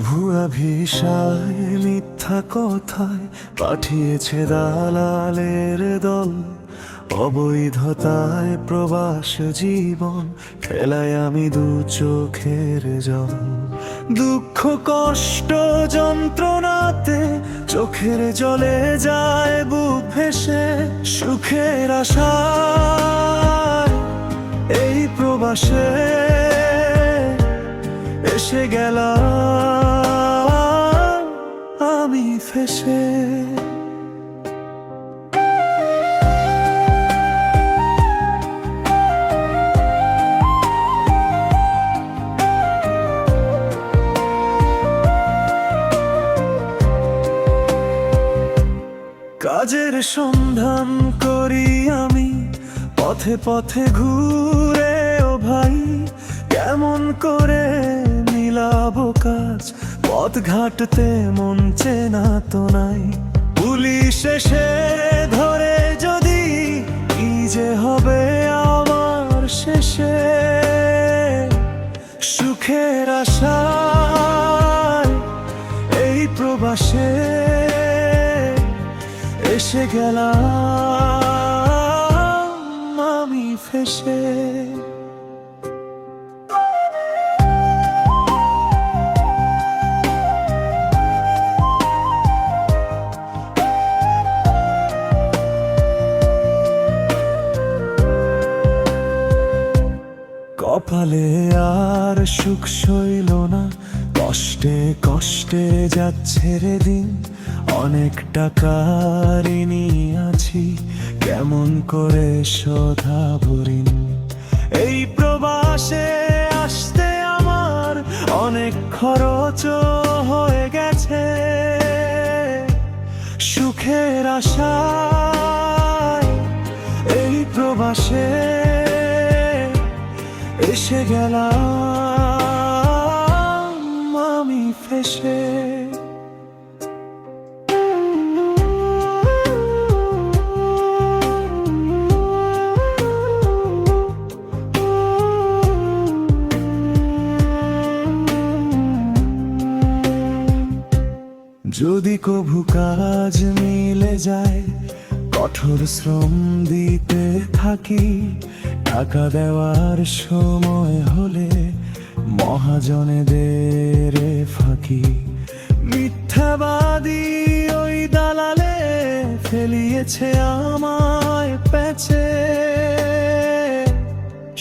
ভুয়া ভিসায় মিথ্যা কথায় পাঠিয়েছে দালালের দল। অবৈধতায় প্রবাস জীবন ফেলায় আমি দু চোখের জল। দুঃখ, কষ্ট, যন্ত্রণাতে চোখের জলে যায় বুক ভেসে সুখের আশা এই প্রবাসে এসে গেলাম ফেসে কাজের সন্ধান করি আমি পথে পথে ঘুরে ও ভাই কেমন করে মিলাবো কাজ? পথ ঘাটতে মন চেনা তো নাই। পুলিশ এসে ধরে যদি কি যে হবে আমার শেষে। সুখের আশায় এই প্রবাসে এসে গেলাম আমি ফেসে। কপালে আর সুখ সইল না। কষ্টে কষ্টে যাচ্ছে রে দিন, অনেক টাকা ঋণী আছি, কেমন করে শোধাবো ঋণ এই প্রবাসে আসতে আমার অনেক খরচ হয়ে গেছে। সুখের আশায় এই প্রবাসে এসে গেলাম আমি ফেসে। যদি কভু কাজ মিলে যায় কঠোর শ্রম দিতে থাকি টাকা দেওয়ার সময় হলে মহাজনেদের ফাঁকি। মিথ্যাবাদী ওই দালালে ফেলিয়েছে আমায় পেছে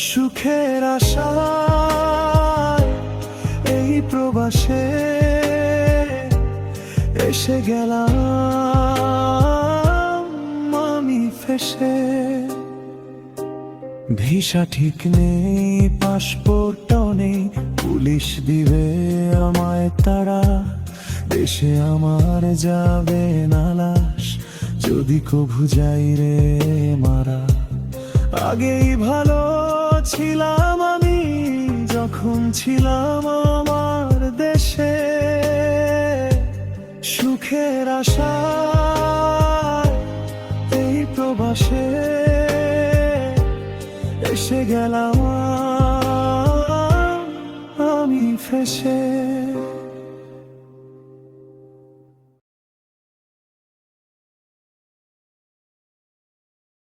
সুখের আশায় এই প্রবাসে এসে গেলাম আমি ফেসে। ভিসা ঠিক নেই পাসপোর্ট নেই, পুলিশ দিবে আমায় তারা। দেশে আমার যাবে না লাশ, যদি কভু যাই রে মারা। আগেই ভালো ছিলাম আমি, যখন ছিলাম আমার দেশে। সুখের আশা এই প্রবাসে এসে গেলাম আমি ফেসে